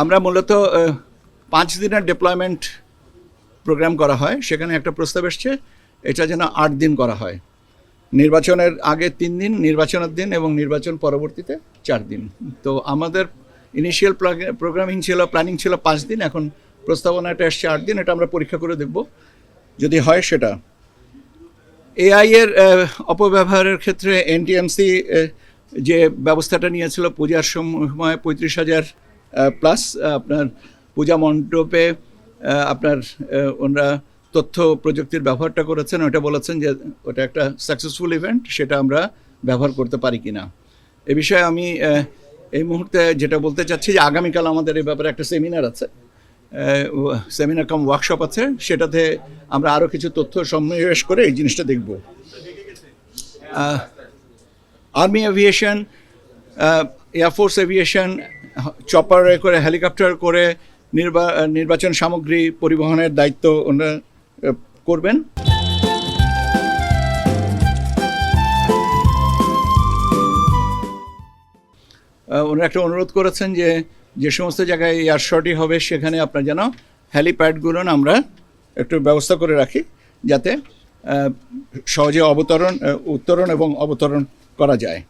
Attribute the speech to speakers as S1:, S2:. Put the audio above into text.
S1: আমরা মূলত পাঁচ দিনের ডিপ্লয়মেন্ট প্রোগ্রাম করা হয়। সেখানে একটা প্রস্তাব এসছে, এটা যেন আট দিন করা হয়। নির্বাচনের আগে তিন দিন, নির্বাচনের দিন এবং নির্বাচন পরবর্তীতে চার দিন। তো আমাদের ইনিশিয়াল প্রোগ্রামিং ছিল প্ল্যানিং ছিল পাঁচ দিন, এখন প্রস্তাবনাটা এসছে আট দিন, এটা আমরা পরীক্ষা করে দেখব। যদি হয় সেটা। এআই এর অপব্যবহারের ক্ষেত্রে এনটিএমসি যে ব্যবস্থাটা নিয়েছিল, পূজার সময় পঁয়ত্রিশ হাজার প্লাস আপনার পূজা মণ্ডপে আপনার ওনারা তথ্য প্রযুক্তির ব্যবহারটা করেছেন। ওটা বলেছেন যে ওটা একটা সাকসেসফুল ইভেন্ট সেটা আমরা ব্যবহার করতে পারি কি না এ বিষয়ে আমি এই মুহূর্তে যেটা বলতে চাচ্ছি যে আগামীকাল আমাদের এই ব্যাপারে একটা সেমিনার আছে। সেমিনার কাম ওয়ার্কশপ আছে। সেটাতে আমরা আরও কিছু তথ্য সন্নিবেশ করে এই জিনিসটা দেখব। Army aviation air force aviation চপারে করে হেলিকপ্টার করে নির্বা, নির্বাচন সামগ্রী পরিবহনের দায়িত্ব ওনারা করবেন। ওনারা একটা অনুরোধ করেছেন যে যে সমস্ত জায়গায় এয়ার শর্টই হবে সেখানে আপনার যেন হ্যালিপ্যাডগুলো আমরা একটু ব্যবস্থা করে রাখি, যাতে সহজে অবতরণ উত্তরণ এবং অবতরণ করা যায়।